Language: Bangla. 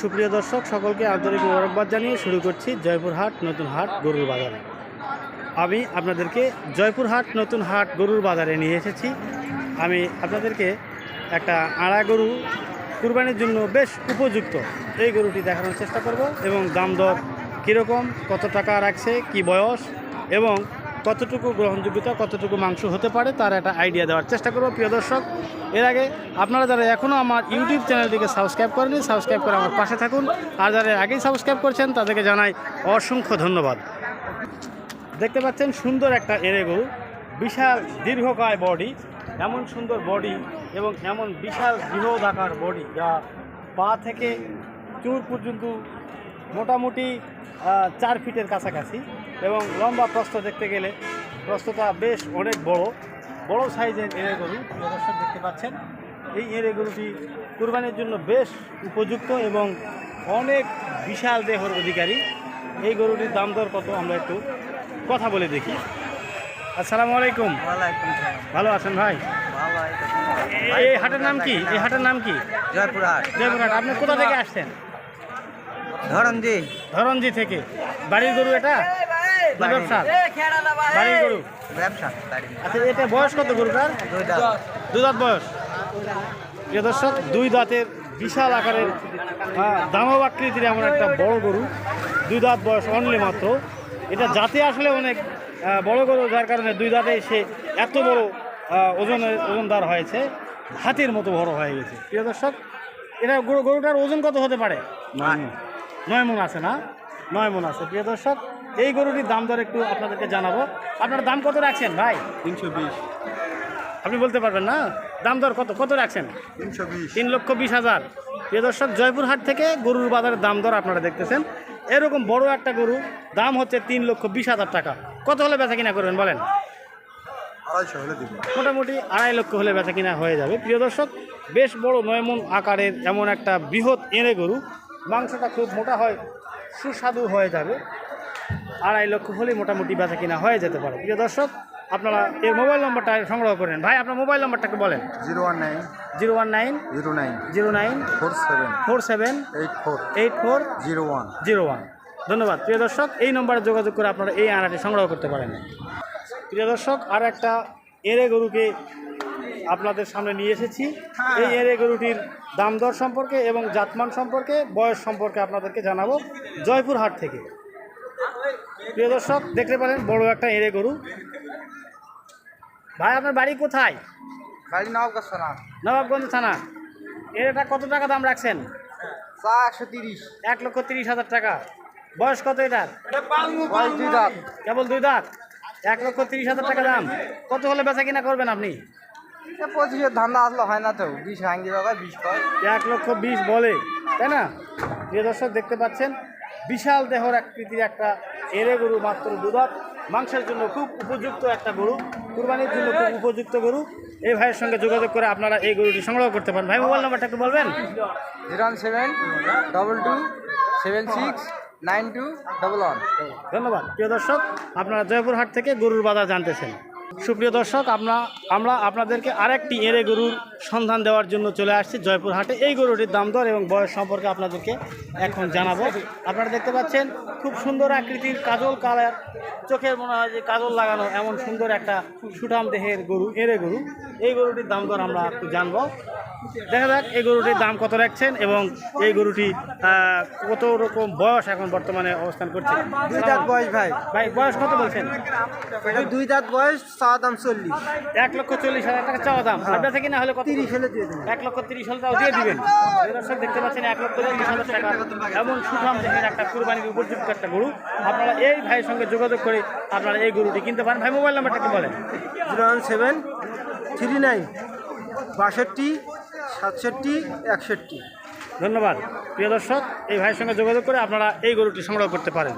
সুপ্রিয় দর্শক, সকলকে আন্তরিক মোবারকবাদ জানিয়ে শুরু করছি জয়পুরহাট নতুন হাট গরুর বাজারে। আমি আপনাদেরকে জয়পুরহাট নতুন হাট গরুর বাজারে নিয়ে এসেছি। আমি আপনাদেরকে একটা আড়া গরু কুরবানির জন্য বেশ উপযুক্ত এই গরুটি দেখানোর চেষ্টা করব এবং দাম দর কীরকম, কত টাকা রাখছে, কি বয়স এবং কতটুকু গ্রহণযোগ্যতা, কতটুকু মাংস হতে পারে তার একটা আইডিয়া দেওয়ার চেষ্টা করব। প্রিয় দর্শক, এর আগে আপনারা যারা এখনও আমার ইউটিউব চ্যানেলটিকে সাবস্ক্রাইব করেনি সাবস্ক্রাইব করে আমার পাশে থাকুন। আর যারা আগেই সাবস্ক্রাইব করছেন, তাদেরকে জানাই অসংখ্য ধন্যবাদ। দেখতে পাচ্ছেন সুন্দর একটা এরে গরু বিশাল দীর্ঘকায় বডি এমন সুন্দর বডি এবং এমন বিশাল বৃহৎ আকার বডি যা পা থেকে চুর পর্যন্ত মোটামুটি চার ফিটের কাছাকাছি। এবং লম্বা প্রস্থ দেখতে গেলে প্রস্থটা বেশ অনেক বড়। বড় সাইজের এরে গরু দর্শক দেখতে পাচ্ছেন। এই এরে গরুটি কুরবানির জন্য বেশ উপযুক্ত এবং অনেক বিশাল দেহর অধিকারী। এই গরুটির দাম দর কত আমরা একটু কথা বলে দেখি। আসসালামু আলাইকুম। ভালো আছেন ভাই? এই হাটের নাম কি? এই হাটের নাম কি? জয়পুরহাট। জয়পুরহাট। আপনি কোথা থেকে আসছেন? ধরন জি ধরনজি থেকে। বাড়ির গরু এটা? ব্যবসা। বাড়ির গরু। ব্যবসা আচ্ছা এটা বয়স কত গরুটার দুই দাঁত। বয়স। প্রিয় দর্শক দুই দাঁতের বিশাল আকারের আহ, দানব আকৃতির এমন একটা বড় গরু। দুই দাঁত বয়স অনলি মাত্র। এটা জাতে আসলে অনেক বড় গরু যার কারণে দুই দাঁতে সে এত বড় ওজনের ওজনদার হয়েছে। হাতির মতো বড় হয়ে গেছে। প্রিয় দর্শক এটা গরু গরুটার ওজন কত হতে পারে? নয় মন আছে না? নয় মন আছে। প্রিয় দর্শক এই গরুটির দাম দর একটু আপনাদেরকে জানাব। আপনার দাম কত রাখছেন ভাই? তিনশো বিশ। আপনি বলতে পারবেন না? দাম দর কত কত রাখছেন? তিনশো বিশ। তিন লক্ষ বিশ হাজার। প্রিয় দর্শক জয়পুরহাট থেকে গরুর বাজারের দাম দর আপনারা দেখতেছেন। এরকম বড় একটা গরু দাম হচ্ছে তিন লক্ষ বিশ হাজার টাকা। কত হলে বেচা কিনা করবেন বলেন? আড়াইশো হলে মোটামুটি আড়াই লক্ষ হলে বেচা কিনা হয়ে যাবে। প্রিয় দর্শক বেশ বড় নয়মন আকারের এমন একটা বৃহৎ এঁড়ে গরু। মাংসটা খুব মোটা হয় সুস্বাদু হয়ে যাবে। আড়াই লক্ষ হলে মোটামুটি বেচা কিনা হয়ে যেতে পারে। প্রিয় দর্শক আপনারা এর মোবাইল নম্বরটা সংগ্রহ করেন। ভাই আপনার মোবাইল নম্বরটা একটু বলেন। Zero one nine zero one nine zero nine zero nine four seven four seven eight four eight four zero one. Zero one ধন্যবাদ। প্রিয় দর্শক এই নম্বরে যোগাযোগ করে আপনারা এই আনাটি সংগ্রহ করতে পারেন। প্রিয় দর্শক আর একটা এরে গরুকে আপনাদের সামনে নিয়ে এসেছি। এই এরে গরুটির দাম দর সম্পর্কে এবং জাতমান সম্পর্কে বয়স সম্পর্কে আপনাদেরকে জানাব জয়পুর হাট থেকে। প্রিয় দর্শক দেখতে পারেন বড় একটা এরে গরু। ভাই আপনার বাড়ি কোথায়? গাড়ি নাও করছে না নবাবগঞ্জ থানা। এটা কত টাকা দাম রাখছেন? চা একশো তিরিশ। এক লক্ষ তিরিশ হাজার টাকা। বয়স কত এটার? দুই দাঁত। কেবল দুই দাঁত? এক লক্ষ তিরিশ হাজার টাকা দাম। কত হলে বেচা কিনা করবেন আপনি? পঁচিশের ধান্দা আসলে হয় না তো। বিশ ভাঙ্গি বাবা বিশ কয়। এক লক্ষ বিশ বলে তাই না? প্রিয় দর্শক দেখতে পাচ্ছেন বিশাল দেহর আকৃতির একটা এরে গরু মাত্র দুধাত মাংসের জন্য খুব উপযুক্ত একটা গরু কুরবানির জন্য খুব উপযুক্ত গরু। এই ভাইয়ের সঙ্গে যোগাযোগ করে আপনারা এই গরুটি সংগ্রহ করতে পারেন। ভাই মোবাইল নাম্বারটা একটু বলবেন? Zero seven double two seven six nine two double one. ধন্যবাদ। প্রিয় দর্শক আপনারা জয়পুরহাট থেকে গরুর বাজার জানতেছেন। সুপ্রিয় দর্শক, আমরা আমরা আপনাদেরকে আরেকটি এরে গরুর সন্ধান দেওয়ার জন্য চলে আসছি জয়পুরহাটে। এই গরুটির দাম দর এবং বয়স সম্পর্কে আপনাদেরকে এখন জানাব। আপনারা দেখতে পাচ্ছেন, খুব সুন্দর আকৃতির কাজল কালার। চোখের মনে হয় যে কাজল লাগানো এমন সুন্দর একটা সুঠাম দেহের গরু এরে গরু। এই গরুটির দাম দর আমরা একটু জানব। দেখা যাক এই গরুটির দাম কত রাখছেন এবং এই গরুটি কত রকম বয়স এখন বর্তমানে অবস্থান করছে? দুই দাঁত বয়স ভাই। ভাই বয়স কত বলছেন? দুই দাঁত বয়স চা দাম চল্লিশ। এক লক্ষ চল্লিশ হাজার টাকা চাওয়া দাম। আপনার থেকে না হলে কত? তিরিশ হলে দিয়ে দেবেন। এক লক্ষ তিরিশ হাজার টাকা দিয়ে দিবেন। দর্শক দেখতে পাচ্ছেন এক লক্ষ তিরিশ হাজার টাকা। এমন সুঠাম দেখেন একটা কুরবানির উপযুক্ত একটা গরু। আপনারা এই ভাইয়ের সঙ্গে যোগাযোগ করে আপনারা এই গরুটি কিনতে পারেন। ভাই মোবাইল নাম্বারটা কি বলেন। Zero one seven three nine, বাষট্টি, সাতষট্টি, একষট্টি। ধন্যবাদ। প্রিয় দর্শক, এই ভাইয়ের সঙ্গে যোগাযোগ করে আপনারা এই গরুটি সংগ্রহ করতে পারেন।